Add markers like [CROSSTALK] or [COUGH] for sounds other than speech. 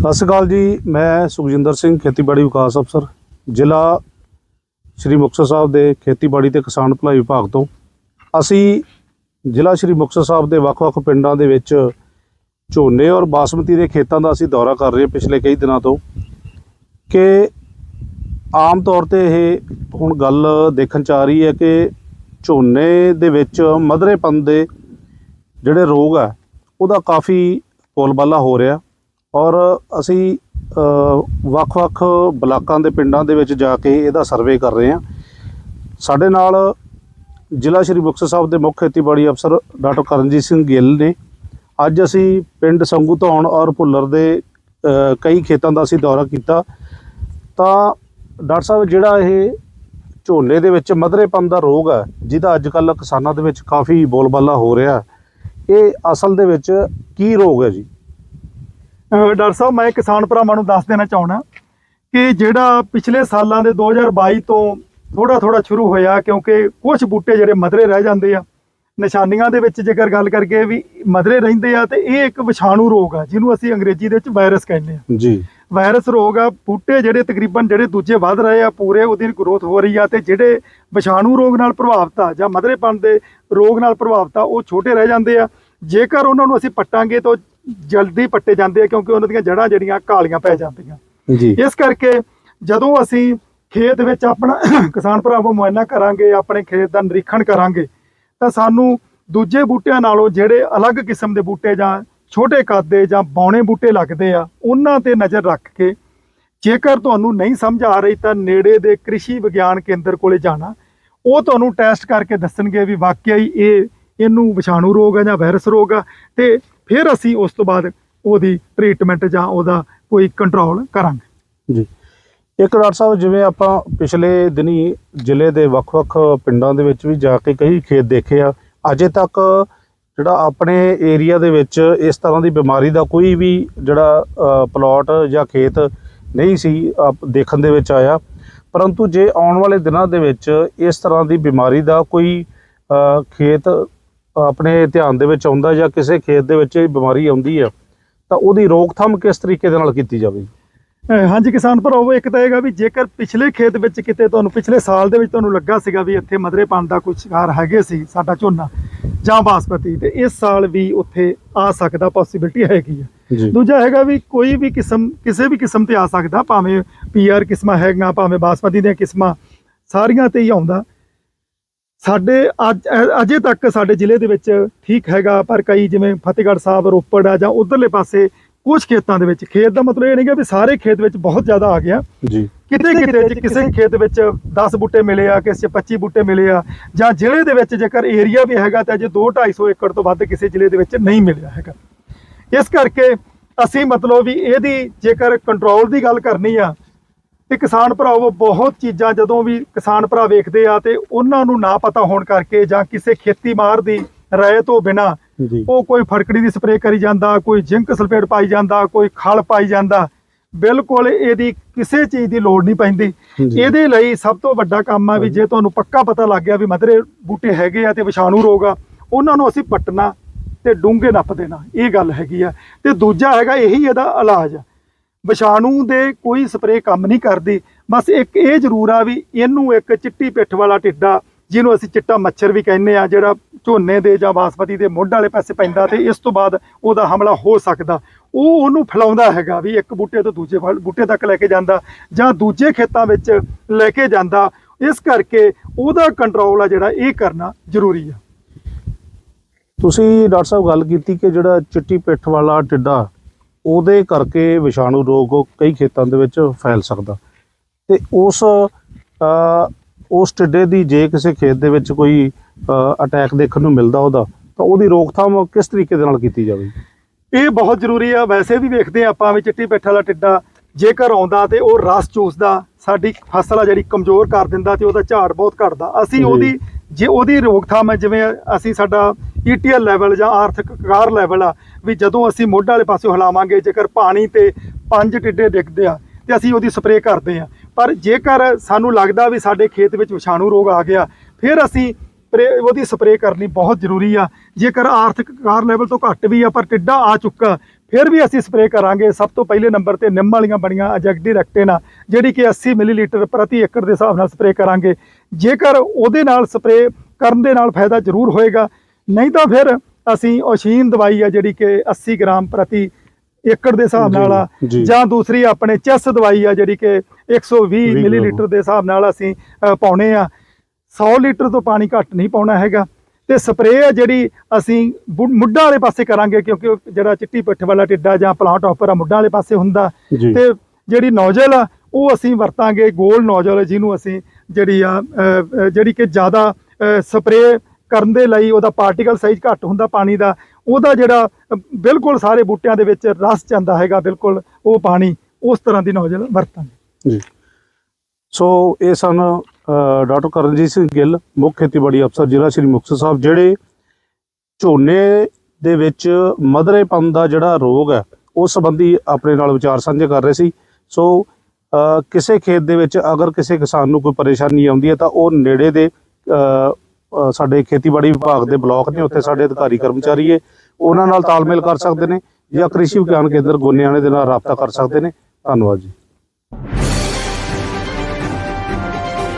ਸਤਿ ਸ਼੍ਰੀ ਅਕਾਲ ਜੀ, ਮੈਂ ਸੁਖਜਿੰਦਰ ਸਿੰਘ, ਖੇਤੀਬਾੜੀ ਵਿਕਾਸ ਅਫਸਰ, ਜ਼ਿਲ੍ਹਾ ਸ਼੍ਰੀ ਮੁਕਤਸਰ ਸਾਹਿਬ ਦੇ ਖੇਤੀਬਾੜੀ ਤੇ ਕਿਸਾਨ ਭਲਾਈ ਵਿਭਾਗ ਤੋਂ। ਅਸੀਂ ਜ਼ਿਲ੍ਹਾ ਸ਼੍ਰੀ ਮੁਕਤਸਰ ਸਾਹਿਬ ਦੇ ਵੱਖ-ਵੱਖ ਪਿੰਡਾਂ ਦੇ ਵਿੱਚ ਝੋਨੇ ਔਰ ਬਾਸਮਤੀ ਦੇ ਖੇਤਾਂ ਦਾ ਅਸੀਂ ਦੌਰਾ ਕਰ ਰਹੇ ਪਿਛਲੇ ਕਈ ਦਿਨਾਂ ਤੋਂ ਕਿ ਆਮ ਤੌਰ ਤੇ ਇਹ ਹੁਣ ਗੱਲ ਦੇਖਣ ਚ ਆ ਰਹੀ ਹੈ ਕਿ ਝੋਨੇ ਦੇ ਵਿੱਚ ਮਧਰੇਪਨ ਦੇ ਜਿਹੜੇ ਰੋਗ ਆ ਉਹਦਾ ਕਾਫੀ ਬੋਲਬਾਲਾ ਹੋ ਰਿਹਾ। ਔਰ ਅਸੀਂ ਵੱਖ-ਵੱਖ ਬਲਾਕਾਂ ਦੇ ਪਿੰਡਾਂ ਦੇ ਵਿੱਚ ਜਾ ਕੇ ਇਹਦਾ ਸਰਵੇ ਕਰ ਰਹੇ ਹਾਂ। ਸਾਡੇ ਨਾਲ ਜ਼ਿਲ੍ਹਾ ਸ਼੍ਰੀ ਮੁਕਤਸਰ ਸਾਹਿਬ ਦੇ ਮੁੱਖ ਖੇਤੀਬਾੜੀ ਅਫਸਰ ਡਾਕਟਰ ਕਰਨਜੀਤ ਸਿੰਘ ਗਿੱਲ ਨੇ। ਅੱਜ ਅਸੀਂ ਪਿੰਡ ਸੰਗੂ ਧੌਣ ਔਰ ਭੁੱਲਰ ਦੇ ਕਈ ਖੇਤਾਂ ਦਾ ਅਸੀਂ ਦੌਰਾ ਕੀਤਾ। ਤਾਂ ਡਾਕਟਰ ਸਾਹਿਬ, ਜਿਹੜਾ ਇਹ ਝੋਨੇ ਦੇ ਵਿੱਚ ਮਧਰੇਪਨ ਦਾ ਰੋਗ ਹੈ, ਜਿਹਦਾ ਅੱਜ ਕੱਲ੍ਹ ਕਿਸਾਨਾਂ ਦੇ ਵਿੱਚ ਕਾਫੀ ਬੋਲਬਾਲਾ ਹੋ ਰਿਹਾ, ਇਹ ਅਸਲ ਦੇ ਵਿੱਚ ਕੀ ਰੋਗ ਹੈ ਜੀ? ਡਾਕਟਰ ਸਾਹਿਬ ਮੈਂ ਕਿਸਾਨ ਭਰਾਵਾਂ ਨੂੰ ਦੱਸ ਦੇਣਾ ਚਾਹਣਾ ਕਿ ਜਿਹੜਾ ਪਿਛਲੇ ਸਾਲਾਂ ਦੇ 2022 ਤੋਂ ਥੋੜਾ ਥੋੜਾ ਸ਼ੁਰੂ ਹੋਇਆ ਕਿਉਂਕਿ ਕੁਝ ਬੂਟੇ ਜਿਹੜੇ ਮਧਰੇ ਰਹਿ ਜਾਂਦੇ ਆ ਨਿਸ਼ਾਨੀਆਂ ਦੇ ਵਿੱਚ ਜੇਕਰ ਗੱਲ ਕਰਕੇ ਵੀ ਮਧਰੇ ਰਹਿੰਦੇ ਆ ਤੇ ਇਹ ਇੱਕ ਵਿਸ਼ਾਣੂ ਰੋਗ ਆ ਜਿਹਨੂੰ ਅਸੀਂ ਅੰਗਰੇਜ਼ੀ ਦੇ ਵਿੱਚ ਵਾਇਰਸ ਕਹਿੰਦੇ ਆ। ਜੀ। ਵਾਇਰਸ ਰੋਗ ਆ ਬੂਟੇ ਜਿਹੜੇ ਤਕਰੀਬਨ ਜਿਹੜੇ ਦੂਜੇ ਵੱਧ ਰਹੇ ਆ ਪੂਰੇ ਉਹਦੀ ਗਰੋਥ ਹੋ ਰਹੀ ਆ ਤੇ ਜਿਹੜੇ ਵਿਸ਼ਾਣੂ ਰੋਗ ਨਾਲ ਪ੍ਰਭਾਵਿਤ ਆ ਜਾਂ ਮਧਰੇਪਣ ਦੇ ਰੋਗ ਨਾਲ ਪ੍ਰਭਾਵਿਤ ਆ ਉਹ ਛੋਟੇ ਰਹਿ ਜਾਂਦੇ ਆ। ਜੇਕਰ ਉਹਨਾਂ ਨੂੰ ਅਸੀਂ ਪੱਟਾਂਗੇ ਤਾਂ ਜਲਦੀ ਪੱਟੇ ਜਾਂਦੇ ਆ ਕਿਉਂਕਿ ਉਹਨਾਂ ਦੀਆਂ ਜੜ੍ਹਾਂ ਜਿਹੜੀਆਂ ਕਾਲੀਆਂ ਪੈ ਜਾਂਦੀਆਂ। ਜੀ। ਇਸ ਕਰਕੇ ਜਦੋਂ ਅਸੀਂ ਖੇਤ ਵਿੱਚ ਆਪਣਾ [COUGHS] ਕਿਸਾਨ ਭਰਾਵਾਂ ਮੁਆਇਨਾ ਕਰਾਂਗੇ ਆਪਣੇ ਖੇਤ ਦਾ ਨਿਰੀਖਣ ਕਰਾਂਗੇ ਤਾਂ ਸਾਨੂੰ ਦੂਜੇ ਬੂਟਿਆਂ ਨਾਲੋਂ ਜਿਹੜੇ ਅਲੱਗ ਕਿਸਮ ਦੇ ਬੂਟੇ ਜਾਂ ਛੋਟੇ ਕੱਦ ਦੇ ਜਾਂ ਬੌਣੇ ਬੂਟੇ ਲੱਗਦੇ ਆ ਉਹਨਾਂ ਤੇ ਨਜ਼ਰ ਰੱਖ ਕੇ ਜੇਕਰ ਤੁਹਾਨੂੰ ਨਹੀਂ ਸਮਝ ਆ ਰਹੀ ਤਾਂ ਨੇੜੇ ਦੇ ਕ੍ਰਿਸ਼ੀ ਵਿਗਿਆਨ ਕੇਂਦਰ ਕੋਲੇ ਜਾਣਾ। ਉਹ ਤੁਹਾਨੂੰ ਟੈਸਟ ਕਰਕੇ ਦੱਸਣਗੇ ਵੀ ਵਾਕਿਆ ਹੀ ਇਹ ਇਹਨੂੰ ਵਿਸ਼ਾਣੂ ਰੋਗ ਹੈ ਜਾਂ ਵਾਇਰਸ ਰੋਗ ਆ ਤੇ ਫਿਰ ਅਸੀਂ ਉਸ ਤੋਂ ਬਾਅਦ ਉਹਦੀ ਟ੍ਰੀਟਮੈਂਟ ਜਾਂ ਉਹਦਾ ਕੋਈ ਕੰਟਰੋਲ ਕਰਾਂਗੇ। ਜੀ। ਇੱਕ ਡਾਕਟਰ ਸਾਹਿਬ ਜਿਵੇਂ ਆਪਾਂ ਪਿਛਲੇ ਦਿਨੀ ਜ਼ਿਲ੍ਹੇ ਦੇ ਵੱਖ-ਵੱਖ ਪਿੰਡਾਂ ਦੇ ਵਿੱਚ ਵੀ ਜਾ ਕੇ ਕਈ ਖੇਤ ਦੇਖੇ ਆ ਅਜੇ ਤੱਕ ਜਿਹੜਾ ਆਪਣੇ ਏਰੀਆ ਦੇ ਵਿੱਚ ਇਸ ਤਰ੍ਹਾਂ ਦੀ ਬਿਮਾਰੀ ਦਾ ਕੋਈ ਵੀ ਜਿਹੜਾ ਅ, ਪਲਾਟ ਜਾਂ ਖੇਤ ਨਹੀਂ ਸੀ ਅ, ਦੇਖਣ ਦੇ ਵਿੱਚ ਆਇਆ। ਪਰੰਤੂ ਜੇ ਆਉਣ ਵਾਲੇ ਦਿਨਾਂ ਦੇ ਵਿੱਚ ਇਸ ਤਰ੍ਹਾਂ ਦੀ ਬਿਮਾਰੀ ਦਾ ਕੋਈ ਖੇਤ ਆਪਣੇ ਧਿਆਨ ਦੇ ਵਿੱਚ ਆਉਂਦਾ ਜਾਂ ਕਿਸੇ ਖੇਤ ਦੇ ਵਿੱਚ ਇਹ ਬਿਮਾਰੀ ਆਉਂਦੀ ਆ ਤਾਂ ਉਹਦੀ ਰੋਕਥਾਮ ਕਿਸ ਤਰੀਕੇ ਦੇ ਨਾਲ ਕੀਤੀ ਜਾਵੇ? ਹਾਂਜੀ ਕਿਸਾਨ ਭਰਾਵੋ ਇੱਕ ਤਾਂ ਹੈਗਾ ਵੀ ਜੇਕਰ ਪਿਛਲੇ ਖੇਤ ਵਿੱਚ ਕਿਤੇ ਤੁਹਾਨੂੰ ਪਿਛਲੇ ਸਾਲ ਦੇ ਵਿੱਚ ਤੁਹਾਨੂੰ ਲੱਗਾ ਸੀਗਾ ਵੀ ਇੱਥੇ ਮਧਰੇ ਪਾਣ ਦਾ ਕੋਈ ਸ਼ਿਕਾਰ ਹੈਗੇ ਸੀ ਸਾਡਾ ਝੋਨਾ ਜਾਂ ਬਾਸਪਤੀ ਤੇ ਇਸ ਸਾਲ ਵੀ ਉੱਥੇ ਆ ਸਕਦਾ ਪੋਸਿਬਿਲਿਟੀ ਹੈਗੀ ਆ। ਜੀ। ਦੂਜਾ ਹੈਗਾ ਵੀ ਕੋਈ ਵੀ ਕਿਸਮ ਕਿਸੇ ਵੀ ਕਿਸਮ ਤੇ ਆ ਸਕਦਾ ਭਾਵੇਂ ਪੀਆਰ ਕਿਸਮਾਂ ਹੈਗੀਆਂ ਭਾਵੇਂ ਬਾਸਪਤੀ ਦੀਆਂ ਕਿਸਮਾਂ ਸਾਰੀਆਂ ਤੇ ਹੀ ਆਉਂਦਾ। ਸਾਡੇ ਅੱਜ ਅਜੇ ਤੱਕ ਸਾਡੇ ਜ਼ਿਲ੍ਹੇ ਦੇ ਵਿੱਚ ਠੀਕ ਹੈਗਾ ਪਰ ਕਈ ਜਿਵੇਂ ਫਤਿਹਗੜ੍ਹ ਸਾਹਿਬ ਰੋਪੜ ਆ ਜਾਂ ਉਧਰਲੇ ਪਾਸੇ ਕੁਝ ਖੇਤਾਂ ਦੇ ਵਿੱਚ ਖੇਤ ਦਾ ਮਤਲਬ ਇਹ ਨਹੀਂ ਕਿ ਵੀ ਸਾਰੇ ਖੇਤ ਵਿੱਚ ਬਹੁਤ ਜ਼ਿਆਦਾ ਆ ਗਿਆ। ਜੀ। ਕਿਤੇ ਕਿਤੇ ਕਿਸੇ ਖੇਤ ਵਿੱਚ 10 ਬੂਟੇ ਮਿਲੇ ਆ ਕਿਸੇ ਚ 25 ਬੂਟੇ ਮਿਲੇ ਆ ਜਾਂ ਜ਼ਿਲ੍ਹੇ ਦੇ ਵਿੱਚ ਜੇਕਰ ਏਰੀਆ ਵੀ ਹੈਗਾ ਤਾਂ ਅਜੇ 2 250 ਏਕੜ ਤੋਂ ਵੱਧ ਕਿਸੇ ਜ਼ਿਲ੍ਹੇ ਦੇ ਵਿੱਚ ਨਹੀਂ ਮਿਲਿਆ ਹੈਗਾ। ਇਸ ਕਰਕੇ ਅਸੀਂ ਮਤਲਬ ਵੀ ਇਹਦੀ ਜੇਕਰ ਕੰਟਰੋਲ ਦੀ ਗੱਲ ਕਰਨੀ ਆ ਤੇ ਕਿਸਾਨ ਭਰਾਵੋ ਬਹੁਤ ਚੀਜ਼ਾਂ ਜਦੋਂ ਵੀ ਕਿਸਾਨ ਭਰਾ ਵੇਖਦੇ ਆ ਤੇ ਉਹਨਾਂ ਨੂੰ ਨਾ ਪਤਾ ਹੋਣ ਕਰਕੇ ਜਾਂ ਕਿਸੇ ਖੇਤੀ ਮਾਰ ਦੀ ਰਾਏ ਤੋਂ ਬਿਨਾ ਉਹ ਕੋਈ ਫੜਕੜੀ ਦੀ ਸਪਰੇਅ ਕਰੀ ਜਾਂਦਾ ਕੋਈ ਜ਼ਿੰਕ ਸਲਫੇਟ ਪਾਈ ਜਾਂਦਾ ਕੋਈ ਖਲ ਪਾਈ ਜਾਂਦਾ ਬਿਲਕੁਲ ਇਹਦੀ ਕਿਸੇ ਚੀਜ਼ ਦੀ ਲੋੜ ਨਹੀਂ ਪੈਂਦੀ। ਇਹਦੇ ਲਈ ਸਭ ਤੋਂ ਵੱਡਾ ਕੰਮ ਆ ਵੀ ਜੇ ਤੁਹਾਨੂੰ ਪੱਕਾ ਪਤਾ ਲੱਗ ਗਿਆ ਵੀ ਮਧਰੇ ਬੂਟੇ ਹੈਗੇ ਆ ਤੇ ਵਿਸ਼ਾਣੂ ਰੋਗ ਆ ਉਹਨਾਂ ਨੂੰ ਅਸੀਂ ਪੱਟਣਾ ਤੇ ਡੂੰਘੇ ਨੱਪ ਦੇਣਾ ਇਹ ਗੱਲ ਹੈਗੀ ਆ। ਤੇ ਦੂਜਾ ਹੈਗਾ ਇਹੀ ਇਹਦਾ ਇਲਾਜ ਆ। ਵਿਸ਼ਾਣੂ ਦੇ ਕੋਈ ਸਪਰੇਅ ਕੰਮ ਨਹੀਂ ਕਰਦੀ। ਬਸ ਇੱਕ ਇਹ ਜ਼ਰੂਰ ਆ ਵੀ ਇਹਨੂੰ ਇੱਕ ਚਿੱਟੀ ਪਿੱਠ ਵਾਲਾ ਟਿੱਡਾ, ਜਿਹਨੂੰ ਅਸੀਂ ਚਿੱਟਾ ਮੱਛਰ ਵੀ ਕਹਿੰਦੇ ਆ, ਜਿਹੜਾ ਝੋਨੇ ਦੇ ਜਾਂ ਬਾਸਮਤੀ ਦੇ ਮੁੱਢ ਵਾਲੇ ਪਾਸੇ ਪੈਂਦਾ ਤੇ ਇਸ ਤੋਂ ਬਾਅਦ ਉਹਦਾ ਹਮਲਾ ਹੋ ਸਕਦਾ। ਉਹ ਉਹਨੂੰ ਫੈਲਾਉਂਦਾ ਹੈਗਾ ਵੀ ਇੱਕ ਬੂਟੇ ਤੋਂ ਦੂਜੇ ਫਲ- ਬੂਟੇ ਤੱਕ ਲੈ ਕੇ ਜਾਂਦਾ ਜਾਂ ਦੂਜੇ ਖੇਤਾਂ ਵਿੱਚ ਲੈ ਕੇ ਜਾਂਦਾ। ਇਸ ਕਰਕੇ ਉਹਦਾ ਕੰਟਰੋਲ ਆ ਜਿਹੜਾ ਇਹ ਕਰਨਾ ਜ਼ਰੂਰੀ ਆ। ਤੁਸੀਂ ਡਾਕਟਰ ਸਾਹਿਬ ਗੱਲ ਕੀਤੀ ਕਿ ਜਿਹੜਾ ਚਿੱਟੀ ਪਿੱਠ ਵਾਲਾ ਟਿੱਡਾ ਉਹਦੇ ਕਰਕੇ ਵਿਸ਼ਾਣੂ ਰੋਗ ਕਈ ਖੇਤਾਂ ਦੇ ਵਿੱਚ ਫੈਲ ਸਕਦਾ। ਤੇ ਉਸ ਉਸ ਟਿੱਡੇ ਦੀ ਜੇ ਕਿਸੇ ਖੇਤ ਦੇ ਵਿੱਚ ਕੋਈ ਅਟੈਕ ਦੇਖਣ ਨੂੰ ਮਿਲਦਾ ਉਹਦਾ ਤਾਂ ਉਹਦੀ ਰੋਕਥਾਮ ਕਿਸ ਤਰੀਕੇ ਦੇ ਨਾਲ ਕੀਤੀ ਜਾਵੇ? ਇਹ ਬਹੁਤ ਜ਼ਰੂਰੀ ਆ। ਵੈਸੇ ਵੀ ਵੇਖਦੇ ਆ ਆਪਾਂ ਵੀ ਚਿੱਟੀ ਪਿੱਠ ਵਾਲਾ ਟਿੱਡਾ ਜੇਕਰ ਆਉਂਦਾ ਤੇ ਉਹ ਰਸ ਚੂਸਦਾ ਸਾਡੀ ਫਸਲ ਆ ਜਿਹੜੀ ਕਮਜ਼ੋਰ ਕਰ ਦਿੰਦਾ ਤੇ ਉਹਦਾ ਝਾੜ ਬਹੁਤ ਘਟਦਾ। ਅਸੀਂ। ਉਹਦੀ ਜੇ ਉਹਦੀ ਰੋਕਥਾਮ ਹੈ ਜਿਵੇਂ ਅਸੀਂ ਸਾਡਾ ਈਟੀਐਲ ਲੈਵਲ ਜਾਂ ਆਰਥਿਕ ਕਾਰ ਲੈਵਲ ਆ ਵੀ ਜਦੋਂ ਅਸੀਂ ਮੋਢਾ ਵਾਲੇ ਪਾਸੇ ਹਿਲਾਵਾਂਗੇ, ਜੇਕਰ ਪਾਣੀ ਤੇ ਪੰਜ ਟਿੱਡੇ ਡਿੱਗਦੇ ਆ, ਤੇ ਅਸੀਂ ਉਹਦੀ ਸਪਰੇਅ ਕਰਦੇ ਆ। ਪਰ ਜੇਕਰ ਸਾਨੂੰ ਲੱਗਦਾ ਵੀ ਸਾਡੇ ਖੇਤ ਵਿੱਚ ਵਿਸ਼ਾਣੂ ਰੋਗ ਆ ਗਿਆ, ਫਿਰ ਅਸੀਂ ਉਹਦੀ ਸਪਰੇਅ ਕਰਨੀ ਬਹੁਤ ਜ਼ਰੂਰੀ ਆ। ਜੇਕਰ ਆਰਥਿਕ ਕਾਰ ਲੈਵਲ ਤੋਂ ਘੱਟ ਵੀ ਆ, ਪਰ ਟਿੱਡਾ ਆ ਚੁੱਕਾ, ਫਿਰ ਵੀ ਅਸੀਂ ਸਪਰੇਅ ਕਰਾਂਗੇ। ਸਭ ਤੋਂ ਪਹਿਲੇ ਨੰਬਰ ਤੇ ਨਿੰਮ ਵਾਲੀਆਂ ਬਣੀਆਂ ਅਜੈਕਟੀ ਰੈਕਟੇਨ ਆ ਜਿਹੜੀ ਕਿ 80 ਮਿਲੀਲੀਟਰ ਪ੍ਰਤੀ ਏਕੜ ਦੇ ਹਿਸਾਬ ਨਾਲ ਸਪਰੇਅ ਕਰਾਂਗੇ। ਜੇਕਰ ਉਹਦੇ ਨਾਲ ਸਪਰੇਅ ਕਰਨ ਦੇ ਨਾਲ ਫਾਇਦਾ ਜ਼ਰੂਰ ਹੋਏਗਾ, ਨਹੀਂ ਤਾਂ ਫਿਰ ਅਸੀਂ ਔਸ਼ੀਨ ਦਵਾਈ ਆ ਜਿਹੜੀ ਕਿ 80 ਗ੍ਰਾਮ ਪ੍ਰਤੀ ਏਕੜ ਦੇ ਹਿਸਾਬ ਨਾਲ ਆ। ਜੀ, ਦੂਸਰੀ ਆਪਣੇ ਚੈਸ ਦਵਾਈ ਆ ਜਿਹੜੀ ਕਿ 120 ਵੀਹ ਮਿਲੀਲੀਟਰ ਦੇ ਹਿਸਾਬ ਨਾਲ ਅਸੀਂ ਪਾਉਣੇ ਆ। 100 ਲੀਟਰ ਤੋਂ ਪਾਣੀ ਘੱਟ ਨਹੀਂ ਪਾਉਣਾ ਹੈਗਾ। ਤੇ ਸਪਰੇਅ ਆ ਜਿਹੜੀ ਅਸੀਂ ਮੁੱਢਾਂ ਵਾਲੇ ਪਾਸੇ ਕਰਾਂਗੇ ਕਿਉਂਕਿ ਜਿਹੜਾ ਚਿੱਟੀ ਪਿੱਠ ਵਾਲਾ ਟਿੱਡਾ ਜਾਂ ਪਲਾਂਟ ਆਫਰ ਆ ਮੁੱਢਾਂ ਵਾਲੇ ਪਾਸੇ ਹੁੰਦਾ। ਤੇ ਜਿਹੜੀ ਨੋਜ਼ਲ ਆ ਉਹ ਅਸੀਂ ਵਰਤਾਂਗੇ ਗੋਲ ਨੋਜ਼ਲ ਜਿਹਨੂੰ ਅਸੀਂ ਜਿਹੜੀ ਆ ਜਿਹੜੀ ਕਿ ਜ਼ਿਆਦਾ ਸਪਰੇਅ ਕਰਨ ਦੇ ਲਈ ਉਹਦਾ ਪਾਰਟੀਕਲ ਸਾਈਜ਼ ਘੱਟ ਹੁੰਦਾ ਪਾਣੀ ਦਾ, ਉਹਦਾ ਜਿਹੜਾ ਬਿਲਕੁਲ ਸਾਰੇ ਬੂਟਿਆਂ ਦੇ ਵਿੱਚ ਰਸ ਜਾਂਦਾ ਹੈਗਾ, ਬਿਲਕੁਲ ਉਹ ਪਾਣੀ ਉਸ ਤਰ੍ਹਾਂ ਦੀ ਨੋਜ਼ਲ ਵਰਤਾਂਗੇ ਜੀ। ਸੋ ਇਹ ਸਨ ਡਾਕਟਰ ਕਰਨਜੀਤ ਸਿੰਘ ਗਿੱਲ, ਮੁੱਖ ਖੇਤੀਬਾੜੀ ਅਫਸਰ, ਜ਼ਿਲ੍ਹਾ ਸ਼੍ਰੀ ਮੁਕਤਸਰ ਸਾਹਿਬ, ਜਿਹੜੇ ਝੋਨੇ ਦੇ ਵਿੱਚ ਮਧਰੇਪਨ ਦਾ ਜਿਹੜਾ ਰੋਗ ਹੈ, ਉਸ ਸੰਬੰਧੀ ਆਪਣੇ ਨਾਲ ਵਿਚਾਰ ਸਾਂਝੇ ਕਰ ਰਹੇ ਸੀ। ਸੋ ਕਿਸੇ ਖੇਤ ਦੇ ਵਿੱਚ ਅਗਰ ਕਿਸੇ ਕਿਸਾਨ ਨੂੰ ਕੋਈ ਪਰੇਸ਼ਾਨੀ ਆਉਂਦੀ ਹੈ, ਤਾਂ ਉਹ ਨੇੜੇ ਦੇ ਸਾਡੇ ਖੇਤੀਬਾੜੀ ਵਿਭਾਗ ਦੇ ਬਲਾਕ ਨੇ, ਉੱਥੇ ਸਾਡੇ ਅਧਿਕਾਰੀ ਕਰਮਚਾਰੀ ਹੈ। ਉਹਨਾਂ ਨਾਲ ਤਾਲਮੇਲ ਕਰ ਸਕਦੇ ਨੇ ਜਾਂ ਕ੍ਰਿਸ਼ੀ ਵਿਗਿਆਨ ਕੇਂਦਰ ਗੋਨਿਆਣੇ ਦੇ ਨਾਲ ਰਾਬਤਾ ਕਰ ਸਕਦੇ ਨੇ। ਧੰਨਵਾਦ ਜੀ।